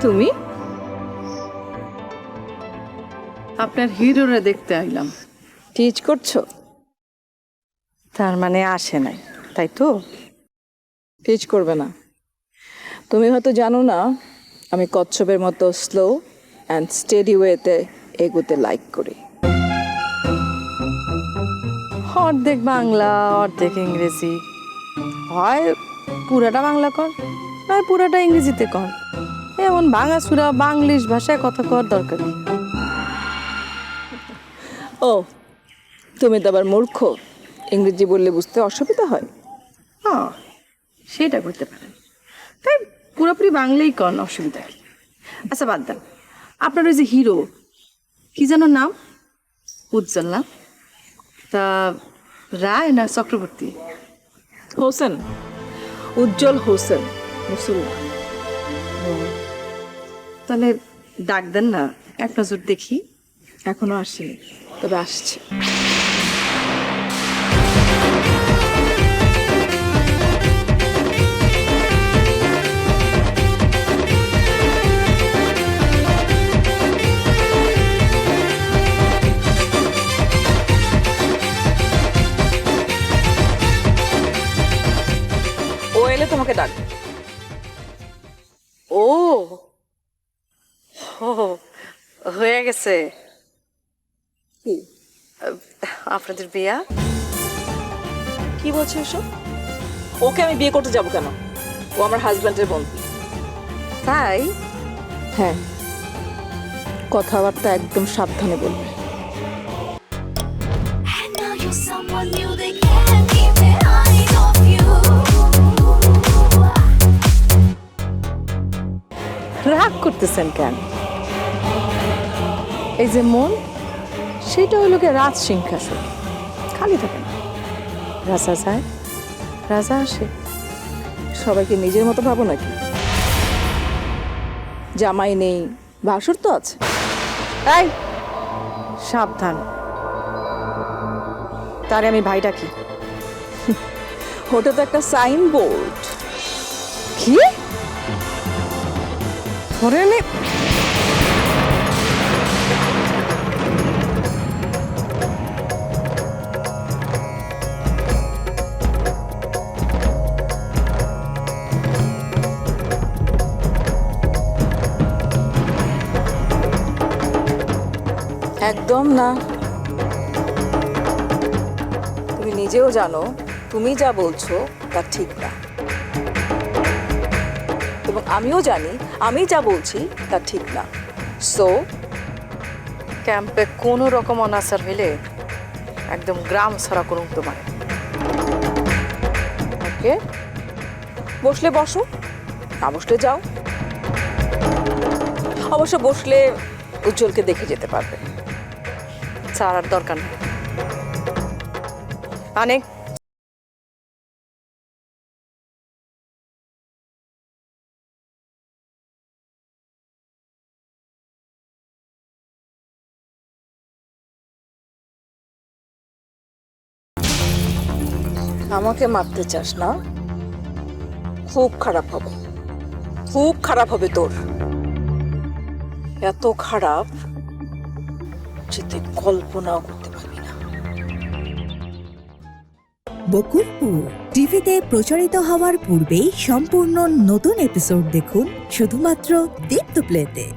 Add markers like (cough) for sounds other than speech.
তুমি? আপনার হিরোরা দেখতে আইলাম। টিচ করছ? তার মানে আসে নাই তাই তো? টিচ করবে না। তুমি হয়তো জানো না আমি কচ্ছপের মতো স্লো অ্যান্ড স্টেডি ওয়েতে এগোতে লাইক করি। অর্ধেক বাংলা অর্ধেক ইংরেজি। হয় পুরাটা বাংলা কর নয় পুরাটা ইংরেজিতে কর। এমন ভাঙাচুরা বাংলিশ ভাষায় কথা কর দরকার। নেই। ও তুমি তো আবার মূর্খ। ইংরেজি বললে বুঝতে অসুবিধা হয়। হ্যাঁ সেটা করতে পারেন। তাই পুরোপুরি বাংলাই কন অসুবিধা কি? আচ্ছা বাদ দাও আপনার ওই যে হিরো কি যেন নাম? উজ্জ্বল না? তা রায় না চক্রবর্তী? হোসেন। উজ্জ্বল হোসেন মুসলমান। তাহলে ডাক দেন না। এক নজর দেখি। এখনও আসেনি, তবে আসছে। ও এলে তোমাকে ডাক। ও হয়ে গেছে। কি? আপনাদের বিয়া? কি বলছো এসব? ওকে আমি বিয়ে করতে যাব কেন? ও আমার হাজব্যান্ডের বন্ধু তাই? হ্যাঁ। কথাবার্তা একদম সাবধানে বলবে। And now you're someone new, they can't keep their eyes off you. রাগ করতেছেন কেন? এই যে মন, সেটা হলো গিয়ে রাজ সিংহাসন। খালি থাকে না। রাজা যায়, রাজা আসে। সবাইকে নিজের মতো ভাবো নাকি? জামাই নেই ভাসুর তো আছে। তাই সাবধান। তারে আমি ভাইটা ডাকি। (laughs) ওটা তো একটা সাইন বোর্ড কি? ধরে নে। একদম না। তুমি নিজেও জানো, তুমি যা বলছো তা ঠিক না। এবং আমিও জানি, আমি যা বলছি তা ঠিক না। সো ক্যাম্পে কোনো রকম অনাচার হইলে একদম গ্রাম ছাড়া করুন তোমার ওকে? বসলে বসো, না বসলে যাও। অবশ্য বসলে উজ্জ্বলকে দেখে যেতে পারবে। ছাড়ার দরকার নেই। আমাকে মারতে চাস না? খুব খারাপ হবে। খুব খারাপ হবে তোর। এত খারাপ। যে তুই কল্পনাও করতে পারবি না। বকুলপুর টিভিতে প্রচারিত হওয়ার পূর্বেই সম্পূর্ণ নতুন এপিসোড দেখুন শুধুমাত্র দীপ্ত প্লেতে।